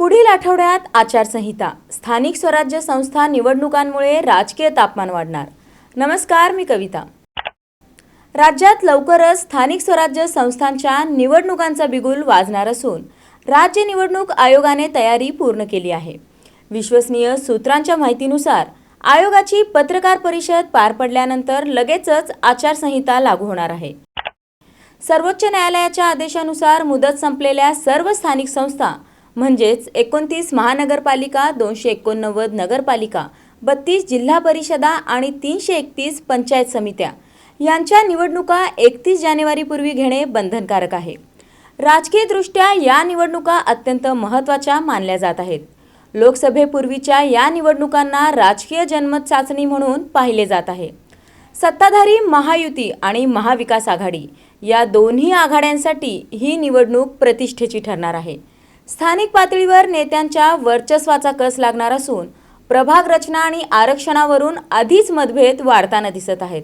पुढील आठवड्यात आचारसंहिता. स्थानिक स्वराज्य संस्था निवडणुकांमुळे राजकीय तापमान वाढणार. नमस्कार मी कविता. राज्यात लवकरच स्थानिक स्वराज्य संस्थांच्या निवडणुकांचा बिगुल वाजणार असून राज्य निवडणूक आयोगाने तयारी पूर्ण केली आहे. विश्वसनीय सूत्रांच्या माहितीनुसार आयोगाची पत्रकार परिषद पार पडल्यानंतर लगेचच आचारसंहिता लागू होणार आहे. सर्वोच्च न्यायालयाच्या आदेशानुसार मुदत संपलेल्या सर्व स्थानिक संस्था म्हणजेच एकोणतीस महानगरपालिका दोनशे एकोणनव्वद नगरपालिका बत्तीस जिल्हा परिषदा आणि तीनशे एकतीस पंचायत समित्या. यांच्या निवडणुका एकतीस जानेवारीपूर्वी घेणे बंधनकारक आहे. राजकीयदृष्ट्या या निवडणुका अत्यंत महत्त्वाच्या मानल्या जात आहेत. लोकसभेपूर्वीच्या या निवडणुकांना राजकीय जनमत चाचणी म्हणून पाहिले जात आहे. सत्ताधारी महायुती आणि महाविकास आघाडी या दोन्ही आघाड्यांसाठी ही निवडणूक प्रतिष्ठेची ठरणार आहे. स्थानिक पातळीवर नेत्यांच्या वर्चस्वाचा कस लागणार असून प्रभाग रचना आणि आरक्षणावरून आधीच मतभेद वाढताना दिसत आहेत.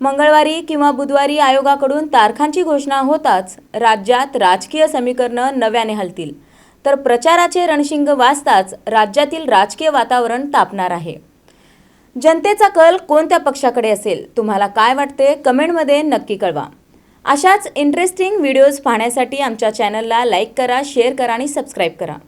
मंगळवारी किंवा बुधवारी आयोगाकडून तारखांची घोषणा होताच राज्यात राजकीय समीकरणं नव्याने हलतील. तर प्रचाराचे रणशिंग वाजताच राज्यातील राजकीय वातावरण तापणार आहे. जनतेचा कल कोणत्या पक्षाकडे असेल? तुम्हाला काय वाटते? कमेंटमध्ये नक्की कळवा. अशाच इंटरेस्टिंग व्हिडिओज पाहण्यासाठी आमच्या चॅनलला लाईक करा शेअर करा आणि सबस्क्राईब करा.